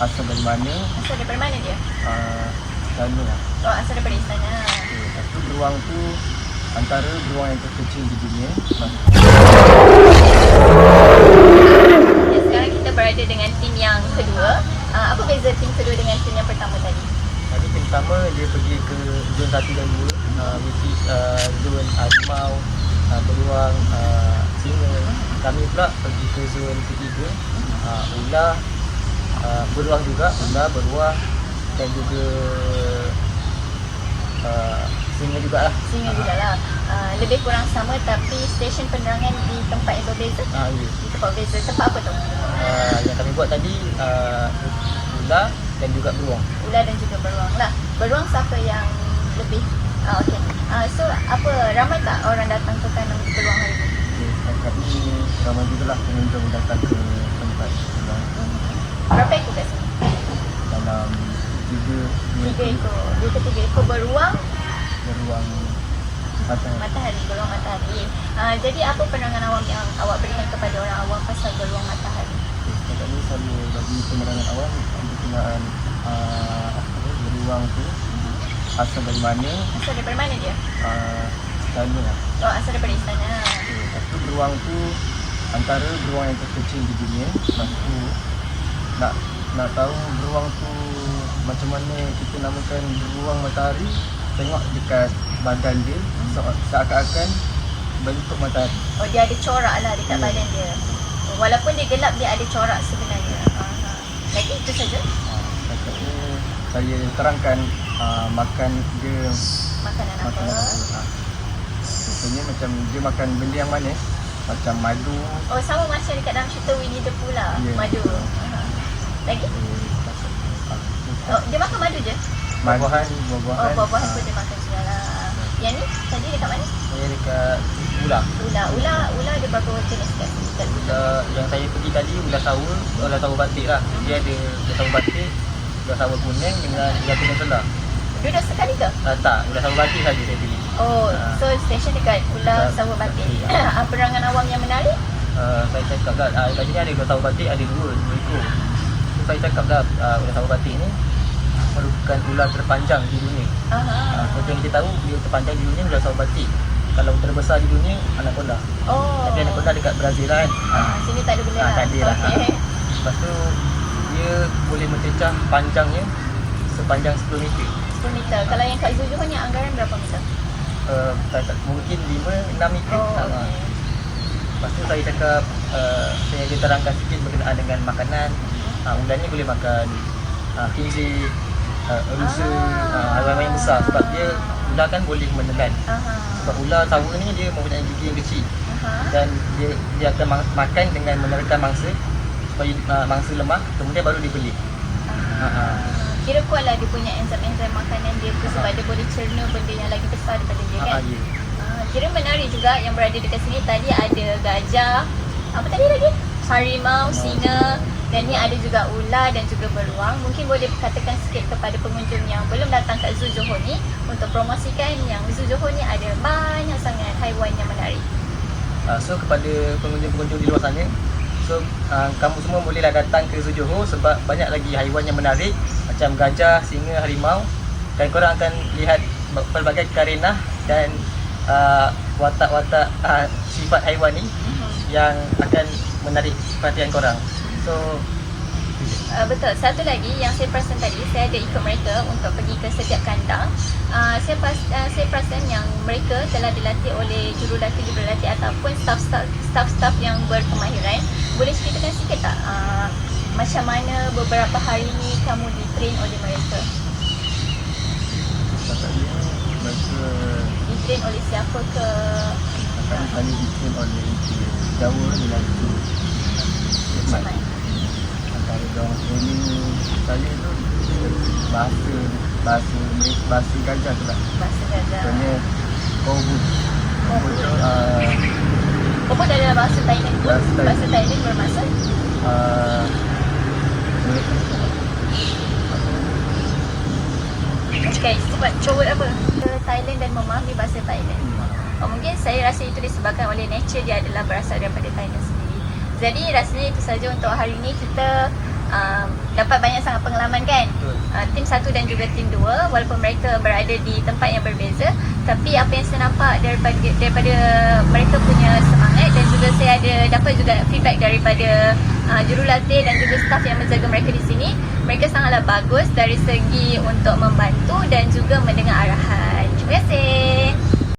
asal dari mana Asal daripada mana dia? uh, Istana lah Oh, asal daripada istana. okay. Lepas tu beruang tu Antara beruang yang terkecil di dunia Lepas Ya, sekarang kita berada dengan tim yang kedua. Uh, apa beza tim kedua dengan tim yang pertama tadi? Tadi yang pertama dia pergi ke zon 1 dan 2 uh, Which is uh, zon harimau uh, Beruang uh, singa Kami pula pergi ke zon ketiga uh, Ular uh, Beruang juga Ular, beruang Dan juga uh, Singa jugalah Singa juga lah. Uh, lebih kurang sama tapi stesen penerangan di tempat yang berbeza. Ah, ya. Di tempat berbeza. Tempat apa tu? uh, Yang kami buat tadi uh, Ular dan juga beruang Ular dan juga beruang lah. Beruang siapa yang lebih? Uh, okay. Uh, so, apa ramai tak orang datang ke tanam beruang hari ini? okay. Ni ramai jugalah pengunjung datang ke tempat ular Hmm. Berapa ekor kat sini? Dalam tiga Tiga ekor. Dua ke tiga ekor beruang beruang matahari matahari, beruang matahari. Uh, jadi apa penerangan awam yang awak berikan kepada orang awam pasal beruang matahari? Okay, setakat ni selalu bagi penerangan awam berkenaan uh, apa beruang tu asal dari mana Asal daripada mana dia? uh, istana lah. Oh, asal daripada istana. Okay, lepas tu beruang tu antara beruang yang terkecil di dunia. Lepas tu nak nak tahu beruang tu macam mana kita namakan beruang matahari tengok dekat badan dia se- seakan-akan bentuk matahari. Oh, dia ada corak lah dekat Ya. badan dia. Walaupun dia gelap, dia ada corak sebenarnya. Lagi itu saja Uh, setakat ni saya terangkan uh, makan dia makanan apa. Contohnya macam dia makan benda yang manis Macam madu Oh, sama macam dekat dalam cerita Winnie the Pooh lah. Ya. Madu. Aha. Lagi? Oh, dia makan madu je? Buah-buahan Oh, Buah-buahan buah-buahan ah, pun dia makan juga lah. Yang ni, tadi dekat mana? Saya dekat ular Ular. Ular, ular ada berapa jenis kat? Kat ular Yang saya pergi tadi ular sawa Ular sawa batik lah Dia ada ular sawa batik Ular sawa kuning dengan ular kuning selah Duduk sekali ke? uh, Tak, ular sawa batik saja saya pilih Oh, Ah. so station dekat Ular Sawa Batik. Ah, Perangan awam yang menarik? uh, Saya cakap lah uh, Tadi ni ada ular sawa batik ada dua Dua ekor Saya cakap lah uh, Ular sawa batik ni merupakan ular terpanjang di dunia Aha. Uh, seperti yang kita tahu, dia terpanjang di dunia ular batik. Kalau terbesar di dunia, anaconda. Oh. Tapi anaconda dekat Brazil lah kan. Ah, Uh, sini tak ada benda Ah, lah. tak ada lah. Okay. lepas tu, dia boleh mencecah panjangnya sepanjang 10 meter. 10 meter. Kalau yang kat Zoo ni anggaran berapa meter? Uh, tak, tak, mungkin 5-6 meter. Oh, Ah, okay. Lepas tu saya cakap, uh, saya dia terangkan sikit berkenaan dengan makanan. Uh, ular ni boleh makan uh, khinzir, uh, rusa, Ah. uh, haiwan yang besar. Sebab dia, ular kan boleh menelan. Aha. Sebab ular sawa ni dia mempunyai gigi yang kecil. Aha. dan dia dia akan ma- makan dengan menerka mangsa supaya uh, mangsa lemah kemudian baru dia beli. Aha. Ha, ha. Kira kuat lah dia punya enzim-enzim makanan dia tu sebab dia boleh cerna benda yang lagi besar daripada dia Ha, kan. ya. Ah, kira menarik juga yang berada dekat sini tadi ada gajah, apa tadi lagi? Harimau, singa dan ni ada juga ular dan juga beruang. Mungkin boleh katakan sikit kepada pengunjung yang belum datang kat Zoo Johor ni untuk promosikan yang Zoo Johor ni ada banyak sangat haiwan yang menarik. Uh, so kepada pengunjung-pengunjung di luar sana So uh, kamu semua bolehlah datang ke Zoo Johor sebab banyak lagi haiwan yang menarik macam gajah, singa, harimau dan korang akan lihat pelbagai karenah dan uh, watak-watak uh, sifat haiwan ni yang akan menarik perhatian korang. So Uh, betul. Satu lagi yang saya perasan tadi, saya ada ikut mereka untuk pergi ke setiap kandang. Uh, saya pas, uh, saya perasan yang mereka telah dilatih oleh jurulatih-jurulatih ataupun staff-staff staff-staff yang berkemahiran. Boleh ceritakan sikit tak uh, macam mana beberapa hari ni kamu di-train oleh mereka? ni mereka Di-train oleh siapa ke? Akan kali ditrain oleh Jawa dengan itu mana? Antara orang training saya tu bahasa bahasa Malaysia bahasa gajah tu lah. Bahasa gajah. Contohnya Kohut. Kohut tu uh, Apa dah ada bahasa Thailand? Bahasa Thailand. Bahasa Thailand bermaksud? uh, Okay, sebab cowok apa? Ke Thailand dan memahami bahasa Thailand. Oh, mungkin saya rasa itu disebabkan oleh nature dia adalah berasal daripada Thailand sendiri. Jadi rasanya itu saja untuk hari ini kita um, dapat banyak sangat pengalaman kan Betul. Uh, tim satu dan juga tim dua walaupun mereka berada di tempat yang berbeza tapi apa yang saya nampak daripada daripada mereka punya semangat dan juga saya ada dapat juga feedback daripada uh, jurulatih dan juga staff yang menjaga mereka di sini mereka sangatlah bagus dari segi untuk membantu dan juga mendengar arahan. Terima kasih